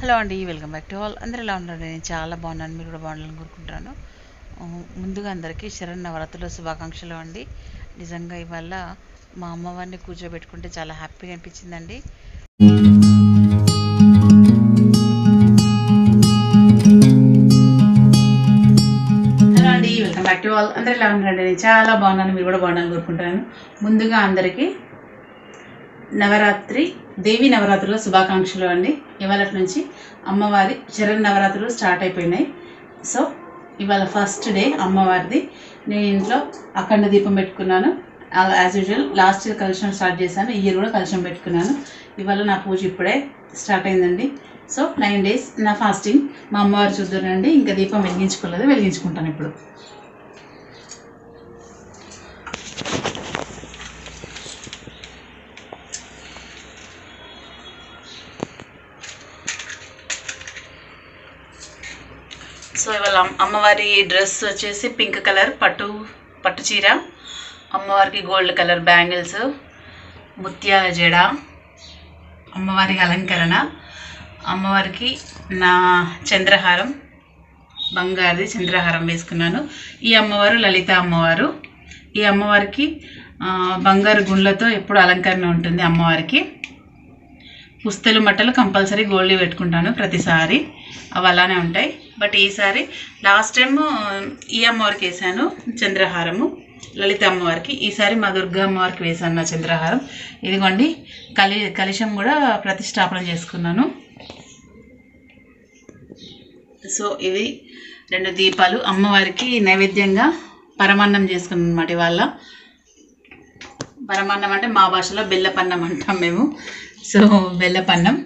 Hello అండి welcome back to all. అందరూ ఎలా ఉన్నారు? నేను చాలా బాగున్నాను. మీరు కూడా బాగుండాలని కోరుకుంటున్నాను. ముందుగా అందరికీ శరణ్ నవరాత్రుల శుభాకాంక్షలు అండి. నిజంగా ఇవాళ మా అమ్మవారిని కూర్చోబెట్టుకుంటే చాలా హ్యాపీగా అనిపించిందండి. హలో అండి వెల్కమ్ బ్యాక్ టు ఆల్. అందరూ ఎలా ఉన్నారండి? నేను చాలా బాగున్నాను. మీరు కూడా బాగుండాలని కోరుకుంటున్నాను. ముందుగా అందరికీ నవరాత్రి దేవి నవరాత్రుల శుభాకాంక్షలు అండి. ఇవాళ నుంచి అమ్మవారి చరణ్ నవరాత్రులు స్టార్ట్ అయిపోయినాయి. సో ఇవాళ ఫస్ట్ డే అమ్మవారిది. నేను ఇంట్లో అఖండ దీపం పెట్టుకున్నాను. యాజ్ యూజువల్ లాస్ట్ ఇయర్ కలుషం స్టార్ట్ చేశాను. ఇయర్ కూడా కలుషం పెట్టుకున్నాను. ఇవాళ నా పూజ ఇప్పుడే స్టార్ట్ అయిందండి. సో నైన్ డేస్ నా ఫాస్టింగ్ మా అమ్మవారు చూద్దనండి ఇంకా దీపం వెలిగించుకోలేదు వెలిగించుకుంటాను ఇప్పుడు. సో ఇవాళ అమ్మవారి డ్రెస్ వచ్చేసి పింక్ కలర్ పట్టు పట్టు చీర. అమ్మవారికి గోల్డ్ కలర్ బ్యాంగిల్స్ ముత్యాల జడ అమ్మవారి అలంకరణ. అమ్మవారికి నా చంద్రహారం బంగారుది చంద్రహారం వేసుకున్నాను. ఈ అమ్మవారు లలిత అమ్మవారు. ఈ అమ్మవారికి బంగారు గుండ్లతో ఎప్పుడు అలంకరణ ఉంటుంది అమ్మవారికి. పుస్తలు మట్టలు కంపల్సరీ గోల్డ్ పెట్టుకుంటాను ప్రతిసారి. అవి అలానే ఉంటాయి. బట్ ఈసారి లాస్ట్ టైం ఈ అమ్మవారికి వేసాను చంద్రహారము. లలిత అమ్మవారికి. ఈసారి మా దుర్గా అమ్మవారికి వేసాను నా చంద్రహారం. ఇదిగోండి కలి కలుషం కూడా ప్రతిష్టాపన చేసుకున్నాను. సో ఇవి రెండు దీపాలు అమ్మవారికి నైవేద్యంగా పరమాన్నం చేసుకున్నాను అనమాట ఇవాళ. పరమాన్నం అంటే మా భాషలో బిల్లపన్నం అంటాం మేము. సో బెల్లపన్నం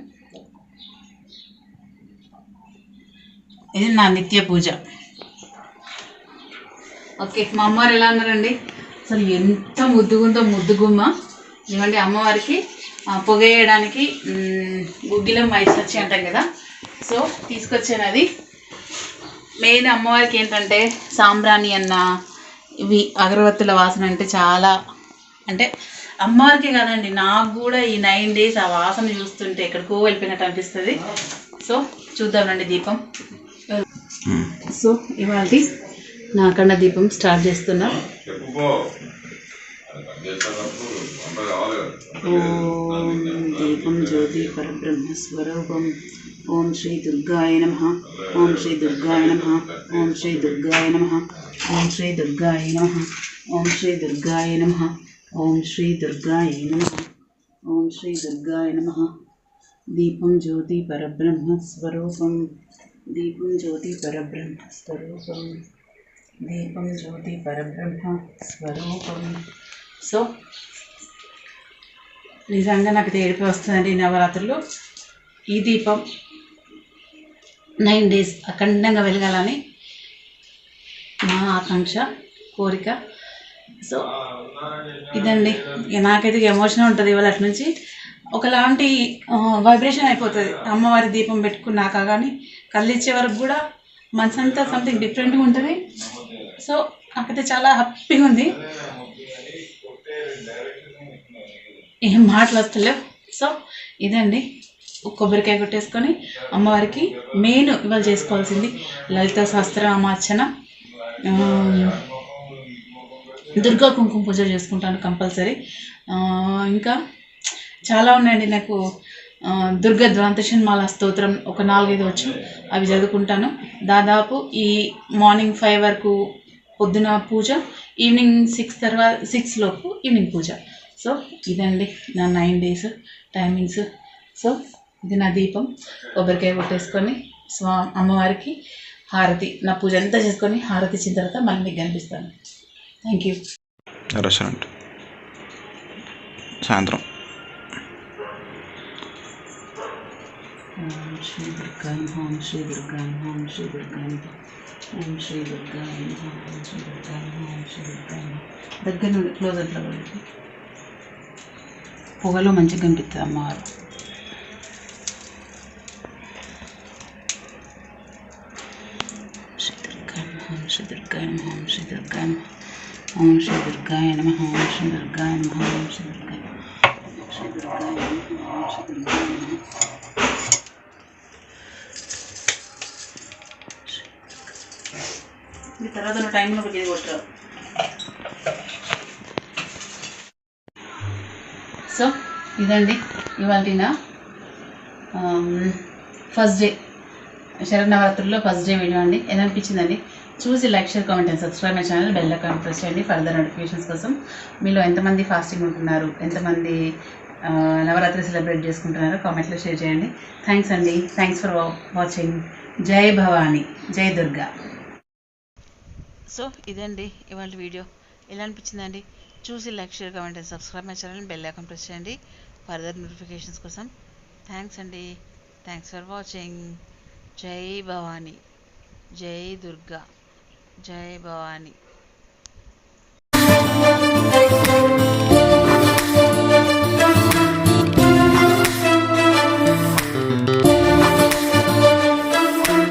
ఇది నా నిత్య పూజ. ఓకే మా అమ్మవారు ఎలా ఉన్నారండి? అసలు ఎంత ముద్దుగుందో ముద్దుగుమ్మ. ఇవ్వండి అమ్మవారికి పొగేయడానికి గుగ్గిలం వయసు వచ్చి అంటాం కదా. సో తీసుకొచ్చాను అది. మెయిన్ అమ్మవారికి ఏంటంటే సాంబ్రాణి అన్న ఇవి అగరవత్తుల వాసన అంటే చాలా అంటే అమ్మవారికే కదండి నాకు కూడా ఈ నైన్ డేస్ ఆ వాసన చూస్తుంటే ఎక్కడికో వెళ్ళిపోయినట్టు అనిపిస్తుంది. సో చూద్దామండి దీపం. Hmm. సో ఇవాళ నాకన్నా దీపం స్టార్ట్ చేస్తున్నా. ఓం దీపం జ్యోతి పరబ్రహ్మ స్వరూపం ఓం శ్రీ దుర్గాయ నమ. ఓం శ్రీ దుర్గాయ నమ. ఓం శ్రీ దుర్గాయ నమ. ఓం శ్రీ దుర్గాయ నమ. ఓం శ్రీ దుర్గాయ నమ. ఓం శ్రీ దుర్గాయ నమ. ఓం శ్రీ దుర్గాయ నమ. దీపం జ్యోతి పరబ్రహ్మ స్వరూపం. దీపం జ్యోతి పరబ్రహ్మ స్వరూపం. దీపం జ్యోతి పరబ్రహ్మ స్వరూపం. సో నిజంగా నాకు ఏడిపి వస్తుందండి నవరాత్రులు. ఈ దీపం నైన్ డేస్ అఖండంగా వెలగాలని మా ఆకాంక్ష కోరిక. సో ఇదండి. నాకైతే ఎమోషన్ ఉంటుంది ఇవాళ అటు నుంచి. ఒకలాంటి వైబ్రేషన్ అయిపోతుంది. అమ్మవారి దీపం పెట్టుకున్నాక కానీ కళ్ళిచ్చే వరకు కూడా మనసంతా సంథింగ్ డిఫరెంట్గా ఉంటుంది. సో నాకైతే చాలా హ్యాపీగా ఉంది. ఏం మాటలు వస్తలేవు. సో ఇదండి. కొబ్బరికాయ కొట్టేసుకొని అమ్మవారికి మెయిన్ ఇవాళ చేసుకోవాల్సింది లలిత సహస్రనామార్చన. దుర్గా కుంకుమ పూజ చేసుకుంటాను కంపల్సరీ. ఇంకా చాలా ఉన్నాయండి నాకు దుర్గ ద్వాంతశన్మాల స్తోత్రం ఒక నాలుగైదు వచ్చు అవి చదువుకుంటాను. దాదాపు ఈ మార్నింగ్ ఫైవ్ వరకు పొద్దున పూజ ఈవినింగ్ సిక్స్ తర్వాత సిక్స్ లోపు ఈవినింగ్ పూజ. సో ఇదండి నా నైన్ డేస్ టైమింగ్స్. సో ఇది నా దీపం. కొబ్బరికాయ కొట్టేసుకొని స్వా అమ్మవారికి హారతి నా పూజ అంతా చేసుకొని హారతి ఇచ్చిన తర్వాత మళ్ళీ మీకు కనిపిస్తాను. Thank you restaurant. సాయంత్రం. శ్రీ దుర్గా హోమ్ శ్రీ దుర్గా హోమ్ శ్రీ దుర్గాం ఓం శ్రీ దుర్గా హోం శ్రీ దుర్గాం హోం శ్రీ దుర్గా. దగ్గర నుండి క్లోజ్ అట్లా పడండి పొగలో మంచిగా కనిపిస్తుంది అమ్మవారు. శ్రీ దుర్గా హోం శ్రీ దుర్గాం హోం శ్రీ దుర్గా. ఓం శ్రీ దుర్గాయ నమ. ఓం శ్రీ దుర్గాయ నమ. ఓం శ్రీ దుర్గాయ తర్వాత టైంలో సో ఇదండి ఇవాళ ఫస్ట్ డే శరన్నవరాత్రుల్లో ఫస్ట్ డే వీడియో అండి ఎలా అనిపించిందండి? చూసి like share comment and subscribe my channel bell account press చేయండి ఫర్దర్ నోటిఫికేషన్స్ కోసం. మీలో ఎంతమంది ఫాస్టింగ్ ఉంటున్నారు? ఎంతమంది నవరాత్రి సెలబ్రేట్ చేసుకుంటున్నారో కామెంట్లో షేర్ చేయండి. థ్యాంక్స్ అండి. థ్యాంక్స్ ఫర్ వాచింగ్ జై భవానీ. జై దుర్గా. సో ఇదండి ఇవాళ వీడియో. ఎలా అనిపించిందండి? చూసి like share comment and subscribe my channel bell account press చేయండి ఫర్దర్ నోటిఫికేషన్స్ కోసం. థ్యాంక్స్ అండి. థ్యాంక్స్ ఫర్ వాచింగ్ జై భవానీ. జై దుర్గా. జై భవానీ.